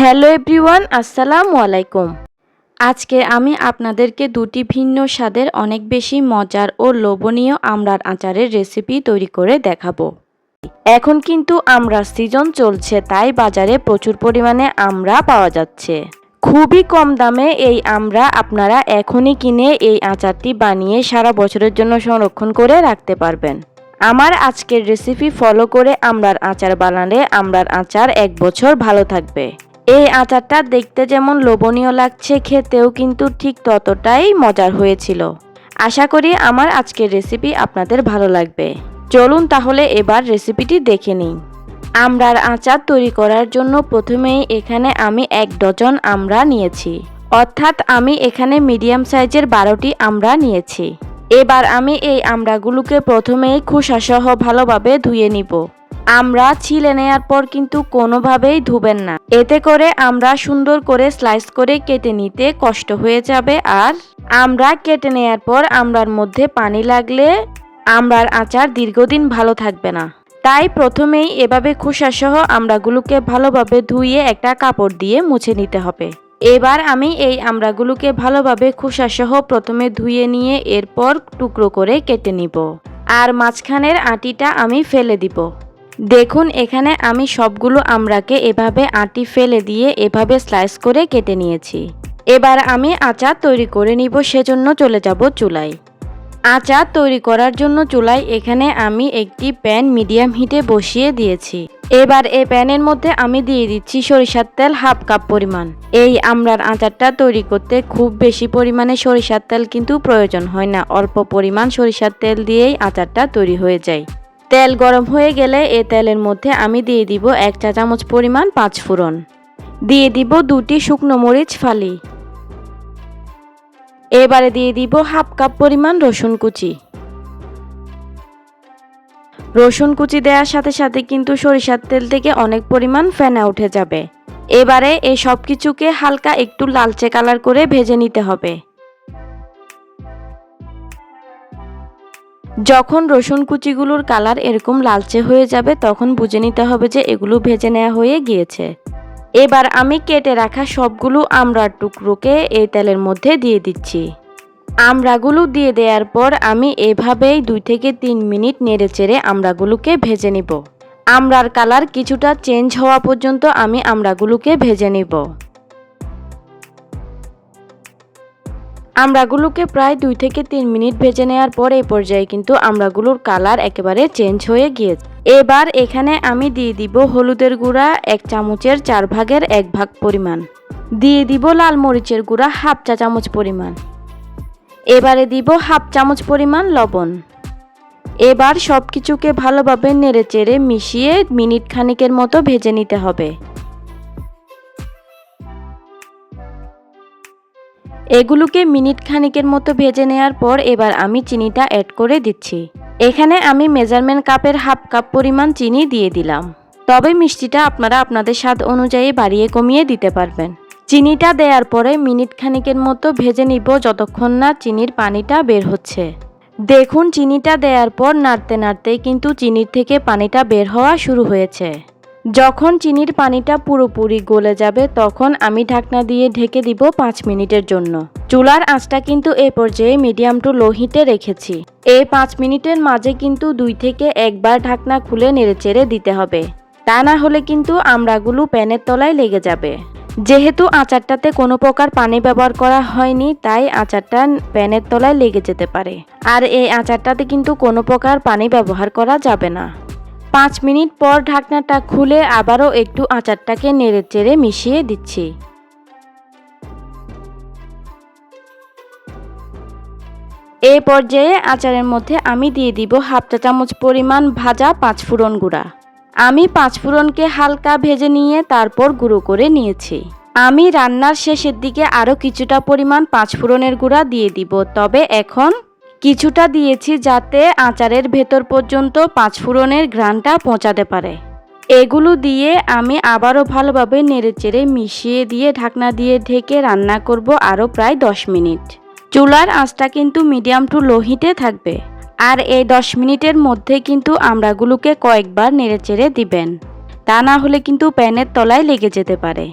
Hello everyone, আসসালামু আলাইকুম। আজকে আমি আপনাদেরকে দুটি ভিন্ন স্বাদের অনেক বেশি মজার ও লোভনীয় আমড়ার আচারের রেসিপি তৈরি করে দেখাবো। এখন কিন্তু আমড়ার সিজন চলছে, তাই বাজারে প্রচুর পরিমাণে আমড়া পাওয়া যাচ্ছে। খুবই কম দামে এই আমরা আপনারা এখনই কিনে এই আচারটি বানিয়ে সারা বছরের জন্য সংরক্ষণ করে রাখতে পারবেন। আমার আজকের রেসিপি ফলো করে আমড়ার আচার বানালে আমড়ার আচার এক বছর ভালো থাকবে। এই আচারটা দেখতে যেমন লোভনীয় লাগছে, খেতেও কিন্তু ঠিক ততটাই মজার হয়েছিল। আশা করি আমার আজকের রেসিপি আপনাদের ভালো লাগবে। চলুন তাহলে এবার রেসিপিটি দেখে নিই। আমরার আচার তৈরি করার জন্য প্রথমেই এখানে আমি এক ডজন আমরা নিয়েছি। অর্থাৎ আমি এখানে মিডিয়াম সাইজের বারোটি আমরা নিয়েছি। এবার আমি এই আমড়াগুলোকে প্রথমেই খোসাসহ ভালোভাবে ধুয়ে নিব। আমরা ছিলে নেওয়ার পর কিন্তু কোনোভাবেই ধুবেন না। এতে করে আমরা সুন্দর করে স্লাইস করে কেটে নিতে কষ্ট হয়ে যাবে আর আমরা কেটে নেওয়ার পর আমরার মধ্যে পানি লাগলে আমরার আচার দীর্ঘদিন ভালো থাকবে না। তাই প্রথমেই এভাবে খোসাসহ আমড়াগুলোকে ভালোভাবে ধুয়ে একটা কাপড় দিয়ে মুছে নিতে হবে। এবার আমি এই আমড়াগুলোকে ভালোভাবে খোসাসহ প্রথমে ধুয়ে নিয়ে এরপর টুকরো করে কেটে নিব। আর মাঝখানের আটিটা আমি ফেলে দিব। দেখুন, এখানে আমি সবগুলো আমড়াকে এভাবে আটি ফেলে দিয়ে এভাবে স্লাইস করে কেটে নিয়েছি। এবার আমি আচার তৈরি করে নিব, সেজন্য চলে যাব চুলায়। আচার তৈরি করার জন্য চুলায় এখানে আমি একটি প্যান মিডিয়াম হিটে বসিয়ে দিয়েছি। এবার এই প্যানের মধ্যে আমি দিয়ে দিচ্ছি সরিষার তেল হাফ কাপ পরিমাণ। এই আমড়ার আচারটা তৈরি করতে খুব বেশি পরিমাণে সরিষার তেল কিন্তু প্রয়োজন হয় না, অল্প পরিমাণ সরিষার তেল দিয়েই আচারটা তৈরি হয়ে যায়। তেল গরম হয়ে গেলে এ তেলের মধ্যে আমি দিয়ে দিব এক চা চামচ পরিমাণ পাঁচ ফোড়ন। দিয়ে দিব দুটি শুকনো মরিচ ফালি। এবারে দিয়ে দিব হাফ কাপ পরিমাণ রসুন কুচি। রসুন কুচি দেওয়ার সাথে সাথে কিন্তু সরিষার তেল থেকে অনেক পরিমাণ ফেনা উঠে যাবে। এবারে এই সব কিছুকে হালকা একটু লালচে কালার করে ভেজে নিতে হবে। যখন রসুন কুচিগুলোর কালার এরকম লালচে হয়ে যাবে, তখন বুঝে নিতে হবে যে এগুলো ভেজে নেওয়া হয়ে গিয়েছে। এবার আমি কেটে রাখা সবগুলো আমড়ার টুকরোকে এই তেলের মধ্যে দিয়ে দিচ্ছি। আমড়াগুলো দিয়ে দেওয়ার পর আমি এভাবেই দুই থেকে তিন মিনিট নেড়ে চেড়ে আমড়াগুলোকে ভেজে নিব। আমড়ার কালার কিছুটা চেঞ্জ হওয়া পর্যন্ত আমি আমড়াগুলোকে ভেজে নিব। আমড়াগুলোকে প্রায় দুই থেকে তিন মিনিট ভেজে নেওয়ার পর এই পর্যায়ে কিন্তু আমড়াগুলোর কালার একেবারে চেঞ্জ হয়ে গিয়েছে। এবার এখানে আমি দিয়ে দিব হলুদের গুঁড়া এক চামচের চার ভাগের এক ভাগ পরিমাণ। দিয়ে দিব লাল মরিচের গুঁড়া হাফ চা চামচ পরিমাণ। এবারে দিব হাফ চামচ পরিমাণ লবণ। এবার সব কিছুকে ভালোভাবে নেড়ে চেড়ে মিশিয়ে মিনিট খানিকের মতো ভেজে নিতে হবে। এগুলোকে মিনিট খানিকের মতো ভেজে নেওয়ার পর এবার আমি চিনিটা অ্যাড করে দিচ্ছি। এখানে আমি মেজারমেন্ট কাপের হাফ কাপ পরিমাণ চিনি দিয়ে দিলাম। তবে মিষ্টিটা আপনারা আপনাদের স্বাদ অনুযায়ী বাড়িয়ে কমিয়ে দিতে পারবেন। চিনিটা দেওয়ার পরে মিনিট খানিকের মতো ভেজে নিব যতক্ষণ না চিনির পানিটা বের হচ্ছে। দেখুন, চিনিটা দেওয়ার পর নাড়তে নাড়তে কিন্তু চিনির থেকে পানিটা বের হওয়া শুরু হয়েছে। যখন চিনির পানিটা পুরোপুরি গলে যাবে, তখন আমি ঢাকনা দিয়ে ঢেকে দিব পাঁচ মিনিটের জন্য। চুলার আঁচটা কিন্তু এ পর্যায়ে মিডিয়াম টু লো হিটে রেখেছি। এই পাঁচ মিনিটের মাঝে কিন্তু দুই থেকে একবার ঢাকনা খুলে নেড়েচেড়ে দিতে হবে। তা না হলে কিন্তু আমড়াগুলো প্যানের তলায় লেগে যাবে। যেহেতু আচারটাতে কোনো প্রকার পানি ব্যবহার করা হয়নি, তাই আচারটা প্যানের তলায় লেগে যেতে পারে। আর এই আচারটাতে কিন্তু কোনো প্রকার পানি ব্যবহার করা যাবে না। পাঁচ মিনিট পর ঢাকনাটা খুলে আবারও একটু আচারটাকে নেড়ে চেড়ে মিশিয়ে দিচ্ছি। এই পর্যায়ে আচারের মধ্যে আমি দিয়ে দিব হাফ চা চামচ পরিমাণ ভাজা পাঁচ ফোড়ন গুঁড়া। আমি পাঁচ ফোড়নকে হালকা ভেজে নিয়ে তারপর গুঁড়ো করে নিয়েছি। আমি রান্নার শেষের দিকে আরও কিছুটা পরিমাণ পাঁচ ফোড়নের গুঁড়া দিয়ে দিব, তবে এখন কিছুটা দিয়েছি যাতে আচারের ভেতর পর্যন্ত পাঁচফোড়নের ঘ্রাণটা পৌঁছাতে পারে। এগুলো দিয়ে আমি আবারও ভালোভাবে নেড়েচেড়ে মিশিয়ে দিয়ে ঢাকনা দিয়ে ঢেকে রান্না করব আরও প্রায় দশ মিনিট। চুলার আঁচটা কিন্তু মিডিয়াম টু লো হিটে থাকবে। আর এই দশ মিনিটের মধ্যে কিন্তু আমড়াগুলোকে কয়েকবার নেড়েচেড়ে দিবেন। তা না হলে কিন্তু প্যানের তলায় লেগে যেতে পারে।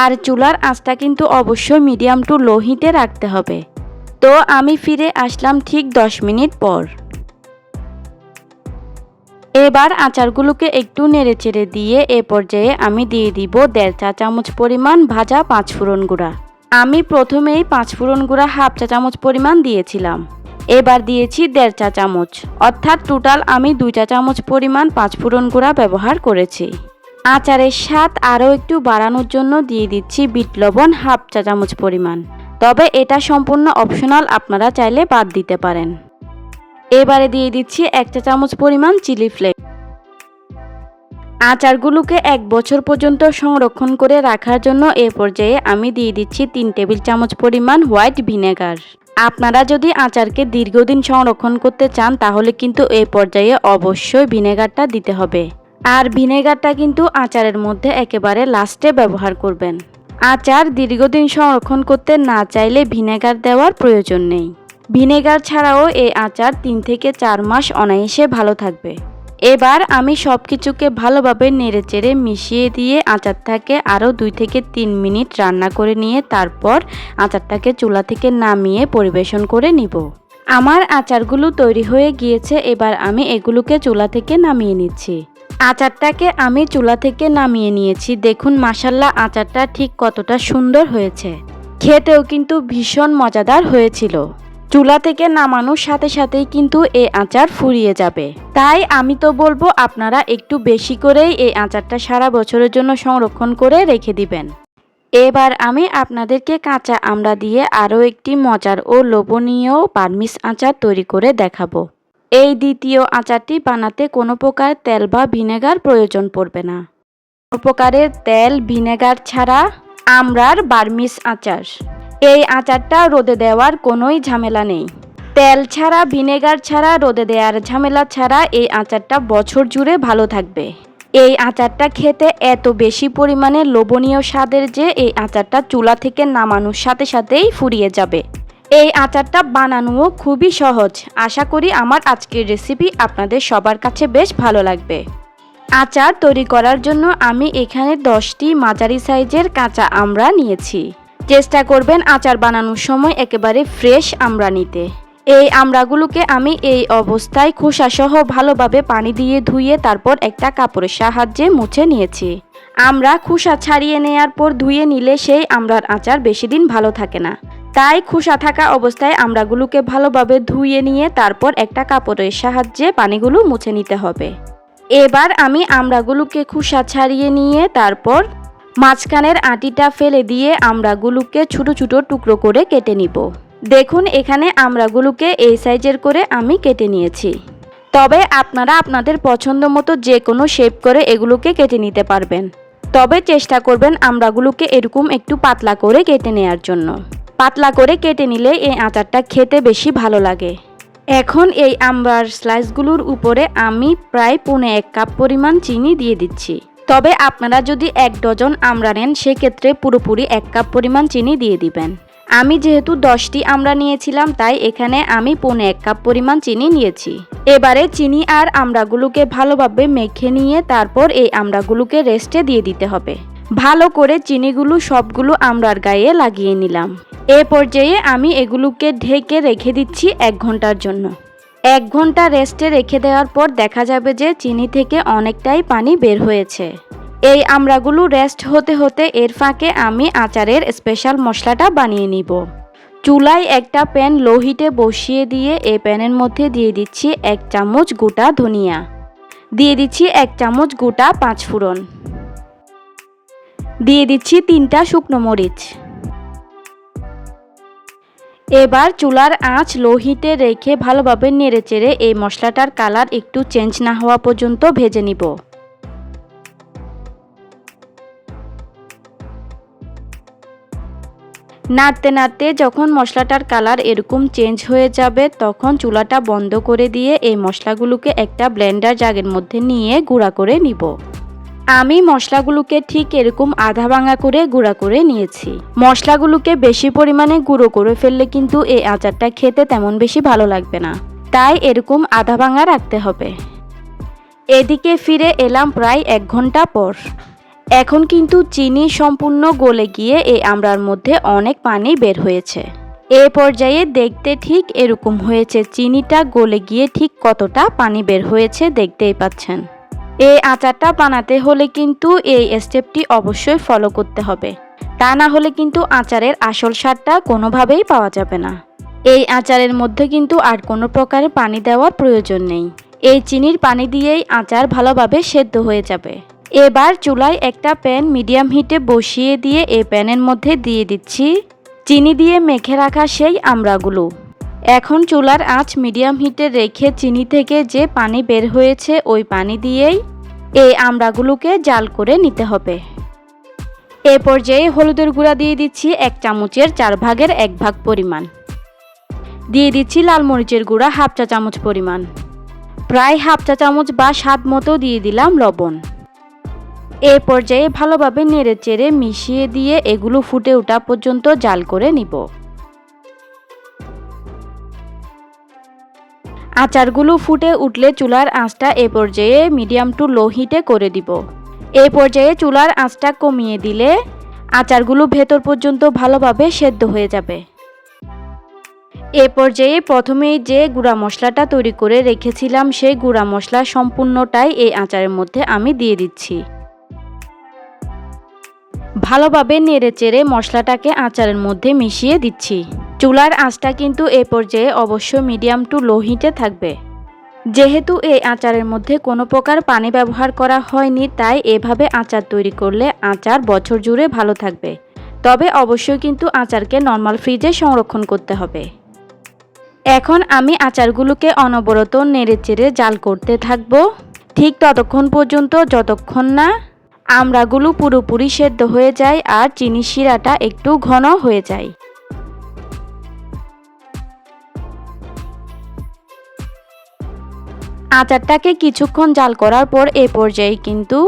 আর চুলার আঁচটা কিন্তু অবশ্যই মিডিয়াম টু লো হিটে রাখতে হবে। তো আমি ফিরে আসলাম ঠিক দশ মিনিট পর। এবার আচারগুলোকে একটু নেড়ে চেড়ে দিয়ে এ পর্যায়ে আমি দিয়ে দিব দেড় চা চামচ পরিমাণ ভাজা পাঁচ ফোড়ন গুঁড়া। আমি প্রথমেই পাঁচ ফোড়ন গুঁড়া হাফ চা চামচ পরিমাণ দিয়েছিলাম। এবার দিয়েছি দেড় চা চামচ। অর্থাৎ টোটাল আমি দুই চা চামচ পরিমাণ পাঁচ ফোড়ন গুঁড়া ব্যবহার করেছি। আচারের স্বাদ আরও একটু বাড়ানোর জন্য দিয়ে দিচ্ছি বিট লবণ হাফ চা চামচ পরিমাণ। তবে এটা সম্পূর্ণ অপশনাল আপনারা চাইলে বাদ দিতে পারেন। এবারে দিয়ে দিচ্ছি এক চা চামচ পরিমাণ চিলি ফ্লেক্স আচারগুলোকে এক বছর পর্যন্ত সংরক্ষণ করে রাখার জন্য এ পর্যায়ে আমি দিয়ে দিচ্ছি তিন টেবিল চামচ পরিমাণ হোয়াইট ভিনেগার। আপনারা যদি আচারকে দীর্ঘদিন সংরক্ষণ করতে চান, তাহলে কিন্তু এই পর্যায়ে অবশ্যই ভিনেগারটা দিতে হবে। আর ভিনেগারটা কিন্তু আচারের মধ্যে একেবারে লাস্টে ব্যবহার করবেন। আচার দীর্ঘদিন সংরক্ষণ করতে না চাইলে ভিনেগার দেওয়ার প্রয়োজন নেই। ভিনেগার ছাড়াও এই আচার তিন থেকে চার মাস অনায়াসে ভালো থাকবে। এবার আমি সব কিছুকে ভালোভাবে নেড়েচেড়ে মিশিয়ে দিয়ে আচারটাকে আরও দুই থেকে তিন মিনিট রান্না করে নিয়ে তারপর আচারটাকে চুলা থেকে নামিয়ে পরিবেশন করে নিব। আমার আচারগুলো তৈরি হয়ে গিয়েছে, এবার আমি এগুলোকে চুলা থেকে নামিয়ে নিচ্ছি। আচারটাকে আমি চুলা থেকে নামিয়ে নিয়েছি। দেখুন মাসাল্লাহ আচারটা ঠিক কতটা সুন্দর হয়েছে। খেতেও কিন্তু ভীষণ মজাদার হয়েছিল। চুলা থেকে নামানোর সাথে সাথেই কিন্তু এই আচার ফুরিয়ে যাবে। তাই আমি তো বলব, আপনারা একটু বেশি করেই এই আচারটা সারা বছরের জন্য সংরক্ষণ করে রেখে দিবেন। এবার আমি আপনাদেরকে কাঁচা আমড়া দিয়ে আরও একটি মজার ও লোভনীয় পারমিস আচার তৈরি করে দেখাবো। এই দ্বিতীয় আচারটি বানাতে কোনো প্রকার তেল বা ভিনেগার প্রয়োজন পড়বে না। কোনো প্রকারের তেল, ভিনেগার ছাড়া আমরার বার্মিস আচার। এই আচারটা রোদে দেওয়ার কোনোই ঝামেলা নেই। তেল ছাড়া, ভিনেগার ছাড়া, রোদে দেওয়ার ঝামেলা ছাড়া এই আচারটা বছর জুড়ে ভালো থাকবে। এই আচারটা খেতে এত বেশি পরিমাণে লোভনীয় স্বাদের যে এই আচারটা চুলা থেকে নামানোর সাথে সাথেই ফুরিয়ে যাবে। এই আচারটা বানানোও খুবই সহজ। আশা করি আমার আজকের রেসিপি আপনাদের সবার কাছে বেশ ভালো লাগবে। আচার তৈরি করার জন্য আমি এখানে দশটি মাঝারি সাইজের কাঁচা আমরা নিয়েছি। চেষ্টা করবেন আচার বানানোর সময় একেবারে ফ্রেশ আমড়া নিতে। এই আমড়াগুলোকে আমি এই অবস্থায় খোসাসহ ভালোভাবে পানি দিয়ে ধুয়ে তারপর একটা কাপড়ের সাহায্যে মুছে নিয়েছি। আমরা খোসা ছাড়িয়ে নেয়ার পর ধুয়ে নিলে সেই আমড়ার আচার বেশি দিন ভালো থাকে না। তাই খোসা থাকা অবস্থায় আমড়াগুলোকে ভালোভাবে ধুয়ে নিয়ে তারপর একটা কাপড়ের সাহায্যে পানিগুলো মুছে নিতে হবে। এবার আমি আমড়াগুলোকে খোসা ছাড়িয়ে নিয়ে তারপর মাঝখানের আটিটা ফেলে দিয়ে আমড়াগুলোকে ছোটো ছোটো টুকরো করে কেটে নিব। দেখুন, এখানে আমড়াগুলোকে এই সাইজের করে আমি কেটে নিয়েছি। তবে আপনারা আপনাদের পছন্দ মতো যে কোনো শেপ করে এগুলোকে কেটে নিতে পারবেন। তবে চেষ্টা করবেন আমড়াগুলোকে এরকম একটু পাতলা করে কেটে নেওয়ার জন্য। পাতলা করে কেটে নিলে এই আচারটা খেতে বেশি ভালো লাগে। এখন এই আমড়ার স্লাইসগুলোর উপরে আমি প্রায় পৌনে এক কাপ পরিমাণ চিনি দিয়ে দিচ্ছি। তবে আপনারা যদি এক ডজন আমড়া নেন, সেক্ষেত্রে পুরোপুরি এক কাপ পরিমাণ চিনি দিয়ে দিবেন। আমি যেহেতু দশটি আমড়া নিয়েছিলাম, তাই এখানে আমি পৌনে এক কাপ পরিমাণ চিনি নিয়েছি। এবারে চিনি আর আমড়াগুলোকে ভালোভাবে মেখে নিয়ে তারপর এই আমড়াগুলোকে রেস্টে দিয়ে দিতে হবে। ভালো করে চিনিগুলো সবগুলো আমড়ার গায়ে লাগিয়ে নিলাম। এ পর্যায়ে আমি এগুলোকে ঢেকে রেখে দিচ্ছি এক ঘণ্টার জন্য। এক ঘণ্টা রেস্টে রেখে দেওয়ার পর দেখা যাবে যে চিনি থেকে অনেকটাই পানি বের হয়েছে। এই আমড়াগুলো রেস্ট হতে হতে এর ফাঁকে আমি আচারের স্পেশাল মশলাটা বানিয়ে নিব। চুলায় একটা প্যান লো হিটে বসিয়ে দিয়ে এই প্যানের মধ্যে দিয়ে দিচ্ছি এক চামচ গোটা ধনিয়া। দিয়ে দিচ্ছি এক চামচ গোটা পাঁচ ফোড়ন দিয়ে দিচ্ছি তিনটা শুকনো মরিচ। এবার চুলার আঁচ লো হিটে রেখে ভালোভাবে নেড়েচেড়ে এই মশলাটার কালার একটু চেঞ্জ না হওয়া পর্যন্ত ভেজে নিব। নাড়তে নাড়তে যখন মশলাটার কালার এরকম চেঞ্জ হয়ে যাবে, তখন চুলাটা বন্ধ করে দিয়ে এই মশলাগুলোকে একটা ব্লেন্ডার জাগের মধ্যে নিয়ে গুঁড়া করে নিব। আমি মশলাগুলোকে ঠিক এরকম আধা ভাঙা করে গুঁড়া করে নিয়েছি। মশলাগুলোকে বেশি পরিমাণে গুঁড়ো করে ফেললে কিন্তু এই আচারটা খেতে তেমন বেশি ভালো লাগবে না। তাই এরকম আধা ভাঙা রাখতে হবে। এদিকে ফিরে এলাম প্রায় এক ঘণ্টা পর। এখন কিন্তু চিনি সম্পূর্ণ গলে গিয়ে এই আমড়ার মধ্যে অনেক পানি বের হয়েছে। এ পর্যায়ে দেখতে ঠিক এরকম হয়েছে, চিনিটা গলে গিয়ে ঠিক কতটা পানি বের হয়েছে দেখতেই পাচ্ছেন। এই আচারটা বানাতে হলে কিন্তু এই স্টেপটি অবশ্যই ফলো করতে হবে। তা না হলে কিন্তু আচারের আসল স্বাদটা কোনোভাবেই পাওয়া যাবে না। এই আচারের মধ্যে কিন্তু আর কোনো প্রকারের পানি দেওয়ার প্রয়োজন নেই। এই চিনির পানি দিয়েই আচার ভালোভাবে সেদ্ধ হয়ে যাবে। এবার চুলায় একটা প্যান মিডিয়াম হিটে বসিয়ে দিয়ে এই প্যানের মধ্যে দিয়ে দিচ্ছি। চিনি দিয়ে মেখে রাখা সেই আমড়াগুলো এখন চুলার আঁচ মিডিয়াম হিটে রেখে চিনি থেকে যে পানি বের হয়েছে ওই পানি দিয়েই এই আমড়াগুলোকে জাল করে নিতে হবে। এ পর্যায়ে হলুদের গুঁড়া দিয়ে দিচ্ছি এক চামচের চার ভাগের এক ভাগ পরিমাণ। দিয়ে দিচ্ছি লাল মরিচের গুঁড়া হাফ চা চামচ পরিমাণ। প্রায় হাফ চা চামচ বা স্বাদ মতো দিয়ে দিলাম লবণ। এ পর্যায়ে ভালোভাবে নেড়ে চেড়ে মিশিয়ে দিয়ে এগুলো ফুটে ওঠা পর্যন্ত জাল করে নিব। আচারগুলো ফুটে উঠলে চুলার আঁচটা এ পর্যায়ে মিডিয়াম টু লো হিটে করে দিব। এ পর্যায়ে চুলার আঁচটা কমিয়ে দিলে আচারগুলো ভেতর পর্যন্ত ভালোভাবে সেদ্ধ হয়ে যাবে। এ পর্যায়ে প্রথমেই যে গুঁড়া মশলাটা তৈরি করে রেখেছিলাম, সেই গুঁড়া মশলা সম্পূর্ণটাই এই আচারের মধ্যে আমি দিয়ে দিচ্ছি। ভালোভাবে নেড়ে চেড়ে মশলাটাকে আচারের মধ্যে মিশিয়ে দিচ্ছি। চুলার আঁচটা কিন্তু এ পর্যায়ে অবশ্য মিডিয়াম টু লো হিটে থাকবে। যেহেতু এই আচারের মধ্যে কোনো প্রকার পানি ব্যবহার করা হয়নি, তাই এভাবে আচার তৈরি করলে আচার বছর জুড়ে ভালো থাকবে। তবে অবশ্যই কিন্তু আচারকে নর্মাল ফ্রিজে সংরক্ষণ করতে হবে। এখন আমি আচারগুলোকে অনবরত নেড়ে চেড়ে জাল করতে থাকব। ঠিক ততক্ষণ পর্যন্ত যতক্ষণ না আমড়াগুলো পুরোপুরি সেদ্ধ হয়ে যায় আর চিনি শিরাটা একটু ঘন হয়ে যায়। আচারটাকে কিছুক্ষণ জাল করার পর এ পর্যায়ে কিন্তু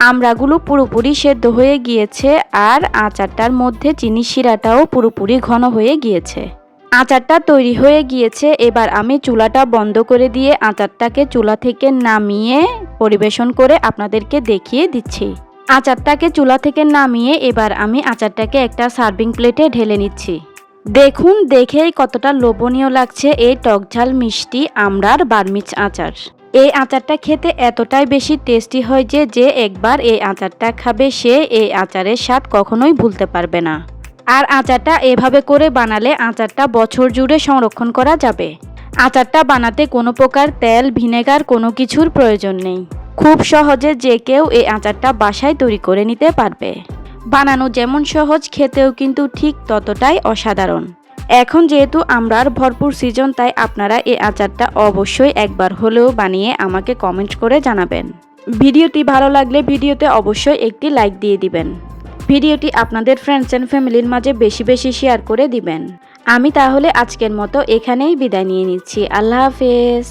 আমড়াগুলো পুরোপুরি সেদ্ধ হয়ে গিয়েছে আর আচারটার মধ্যে চিনি শিরাটাও পুরোপুরি ঘন হয়ে গিয়েছে। আচারটা তৈরি হয়ে গিয়েছে, এবার আমি চুলাটা বন্ধ করে দিয়ে আচারটাকে চুলা থেকে নামিয়ে পরিবেশন করে আপনাদেরকে দেখিয়ে দিচ্ছি। আচারটাকে চুলা থেকে নামিয়ে এবার আমি আচারটাকে একটা সার্ভিং প্লেটে ঢেলে নিচ্ছি। দেখুন, দেখেই কতটা লোভনীয় লাগছে এই টকঝাল মিষ্টি আমড়ার বার্মিচ আচার। এই আচারটা খেতে এতটাই বেশি টেস্টি হয় যে যে একবার এই আচারটা খাবে সে এই আচারের স্বাদ কখনোই ভুলতে পারবে না। আর আচারটা এভাবে করে বানালে আচারটা বছর জুড়ে সংরক্ষণ করা যাবে। আচারটা বানাতে কোনো প্রকার তেল, ভিনেগার কোনো কিছুর প্রয়োজন নেই। খুব সহজে যে কেউ এই আচারটা বাসায় তৈরি করে নিতে পারবে। বানানো যেমন সহজ, খেতেও কিন্তু ঠিক ততটাই অসাধারণ। এখন যেহেতু আমরার ভরপুর সিজন তাই আপনারা এই আচারটা অবশ্যই একবার হলেও বানিয়ে আমাকে কমেন্ট করে জানাবেন। ভিডিওটি ভালো লাগলে ভিডিওতে অবশ্যই একটি লাইক দিয়ে দিবেন। ভিডিওটি আপনাদের ফ্রেন্ডস অ্যান্ড ফ্যামিলির মাঝে বেশি বেশি শেয়ার করে দিবেন। আমি তাহলে আজকের মতো এখানেই বিদায় নিয়ে নিচ্ছি। আল্লাহ হাফেজ।